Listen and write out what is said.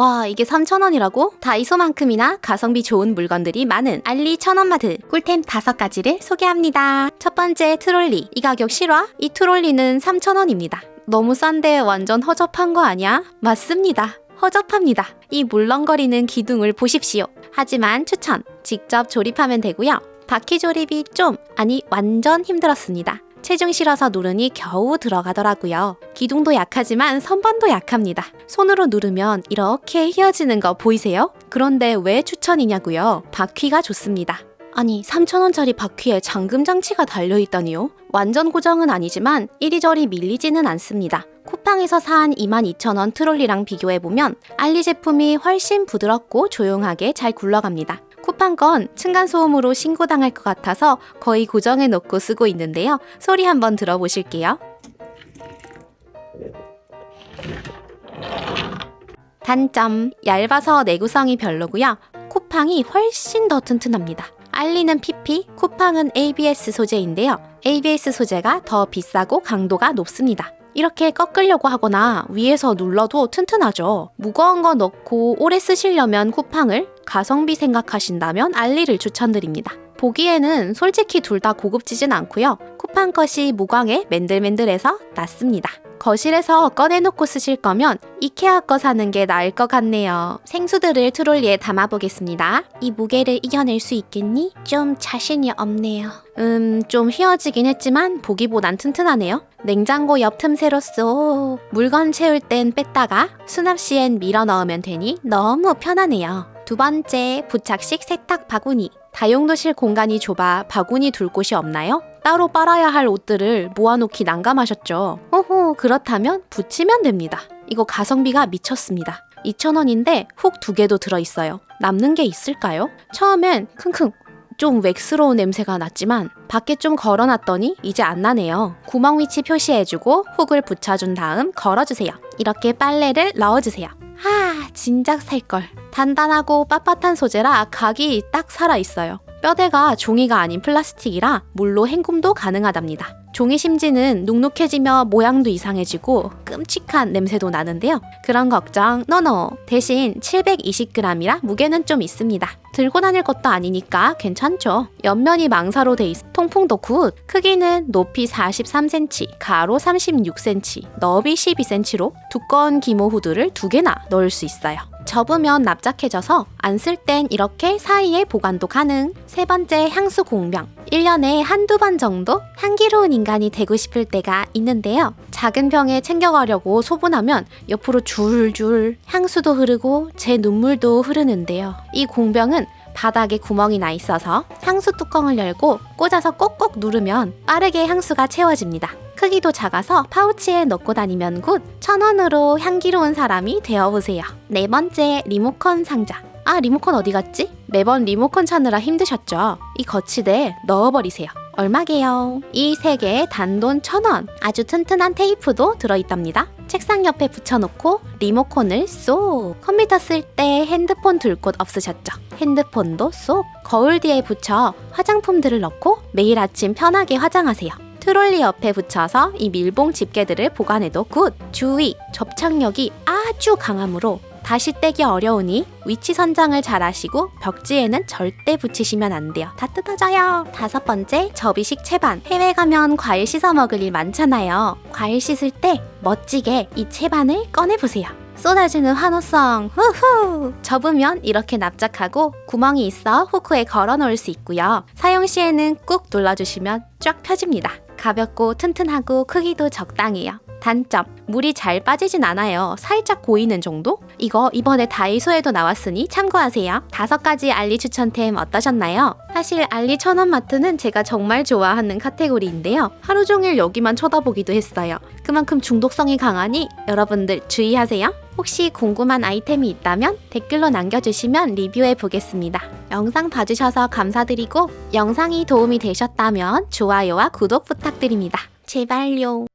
와, 이게 3,000원이라고? 다이소만큼이나 가성비 좋은 물건들이 많은 알리 천원마트 꿀템 5가지를 소개합니다. 첫 번째 트롤리. 이 가격 실화? 이 트롤리는 3,000원입니다. 너무 싼데 완전 허접한 거 아니야? 맞습니다. 허접합니다. 이 물렁거리는 기둥을 보십시오. 하지만 추천. 직접 조립하면 되고요. 바퀴 조립이 좀, 아니 완전 힘들었습니다. 체중 실어서 누르니 겨우 들어가더라고요. 기둥도 약하지만 선반도 약합니다. 손으로 누르면 이렇게 휘어지는 거 보이세요? 그런데 왜 추천이냐고요? 바퀴가 좋습니다. 아니, 3,000원짜리 바퀴에 잠금 장치가 달려있다니요? 완전 고정은 아니지만 이리저리 밀리지는 않습니다. 쿠팡에서 산 22,000원 트롤리랑 비교해보면 알리 제품이 훨씬 부드럽고 조용하게 잘 굴러갑니다. 쿠팡 건 층간소음으로 신고당할 것 같아서 거의 고정해 놓고 쓰고 있는데요. 소리 한번 들어보실게요. 단점, 얇아서 내구성이 별로고요. 쿠팡이 훨씬 더 튼튼합니다. 알리는 PP, 쿠팡은 ABS 소재인데요. ABS 소재가 더 비싸고 강도가 높습니다. 이렇게 꺾으려고 하거나 위에서 눌러도 튼튼하죠. 무거운 거 넣고 오래 쓰시려면 쿠팡을, 가성비 생각하신다면 알리를 추천드립니다. 보기에는 솔직히 둘 다 고급지진 않고요. 쿠팡 것이 무광에 맨들맨들해서 낫습니다. 거실에서 꺼내놓고 쓰실 거면 이케아 거 사는 게 나을 것 같네요. 생수들을 트롤리에 담아보겠습니다. 이 무게를 이겨낼 수 있겠니? 좀 자신이 없네요. 음, 좀 휘어지긴 했지만 보기보단 튼튼하네요. 냉장고 옆 틈새로 쏙 물건 채울 땐 뺐다가 수납 시엔 밀어 넣으면 되니 너무 편하네요. 두 번째, 부착식 세탁 바구니. 다용도실 공간이 좁아 바구니 둘 곳이 없나요? 따로 빨아야 할 옷들을 모아놓기 난감하셨죠? 오호, 그렇다면 붙이면 됩니다. 이거 가성비가 미쳤습니다. 2,000원인데 훅 두 개도 들어있어요. 남는 게 있을까요? 처음엔 킁킁 좀 웩스러운 냄새가 났지만 밖에 좀 걸어놨더니 이제 안 나네요. 구멍 위치 표시해주고 훅을 붙여준 다음 걸어주세요. 이렇게 빨래를 넣어주세요. 하, 진작 살걸. 단단하고 빳빳한 소재라 각이 딱 살아있어요. 뼈대가 종이가 아닌 플라스틱이라 물로 헹굼도 가능하답니다. 종이 심지는 눅눅해지며 모양도 이상해지고 끔찍한 냄새도 나는데요. 그런 걱정 노노. 대신 720g이라 무게는 좀 있습니다. 들고 다닐 것도 아니니까 괜찮죠. 옆면이 망사로 돼 있어 통풍도 굿. 크기는 높이 43cm, 가로 36cm, 너비 12cm로 두꺼운 기모 후드를 두 개나 넣을 수 있어요. 접으면 납작해져서 안 쓸 땐 이렇게 사이에 보관도 가능. 세 번째 향수 공병. 1년에 한두 번 정도 향기로운 인간이 되고 싶을 때가 있는데요. 작은 병에 챙겨가려고 소분하면 옆으로 줄줄 향수도 흐르고 제 눈물도 흐르는데요. 이 공병은 바닥에 구멍이 나 있어서 향수 뚜껑을 열고 꽂아서 꼭꼭 누르면 빠르게 향수가 채워집니다. 크기도 작아서 파우치에 넣고 다니면 굿! 천 원으로 향기로운 사람이 되어보세요. 네 번째, 리모컨 상자. 아, 리모컨 어디 갔지? 매번 리모컨 찾느라 힘드셨죠? 이 거치대에 넣어버리세요. 얼마게요? 이 세 개에 단돈 천 원. 아주 튼튼한 테이프도 들어있답니다. 책상 옆에 붙여놓고 리모컨을 쏙. 컴퓨터 쓸 때 핸드폰 둘 곳 없으셨죠? 핸드폰도 쏙. 거울 뒤에 붙여 화장품들을 넣고 매일 아침 편하게 화장하세요. 트롤리 옆에 붙여서 이 밀봉 집게들을 보관해도 굿! 주의! 접착력이 아주 강하므로 다시 떼기 어려우니 위치 선정을 잘 하시고 벽지에는 절대 붙이시면 안 돼요. 다 뜯어져요. 다섯 번째, 접이식 채반. 해외 가면 과일 씻어 먹을 일 많잖아요. 과일 씻을 때 멋지게 이 채반을 꺼내보세요. 쏟아지는 환호성 후후 접으면 이렇게 납작하고 구멍이 있어 후크에 걸어 놓을 수 있고요 사용 시에는 꾹 눌러주시면 쫙 펴집니다 가볍고 튼튼하고 크기도 적당해요 단점 물이 잘 빠지진 않아요 살짝 고이는 정도? 이거 이번에 다이소에도 나왔으니 참고하세요 다섯 가지 알리 추천템 어떠셨나요? 사실 알리 천원마트는 제가 정말 좋아하는 카테고리인데요 하루 종일 여기만 쳐다보기도 했어요 그만큼 중독성이 강하니 여러분들 주의하세요 혹시 궁금한 아이템이 있다면 댓글로 남겨주시면 리뷰해 보겠습니다. 영상 봐주셔서 감사드리고 영상이 도움이 되셨다면 좋아요와 구독 부탁드립니다. 제발요.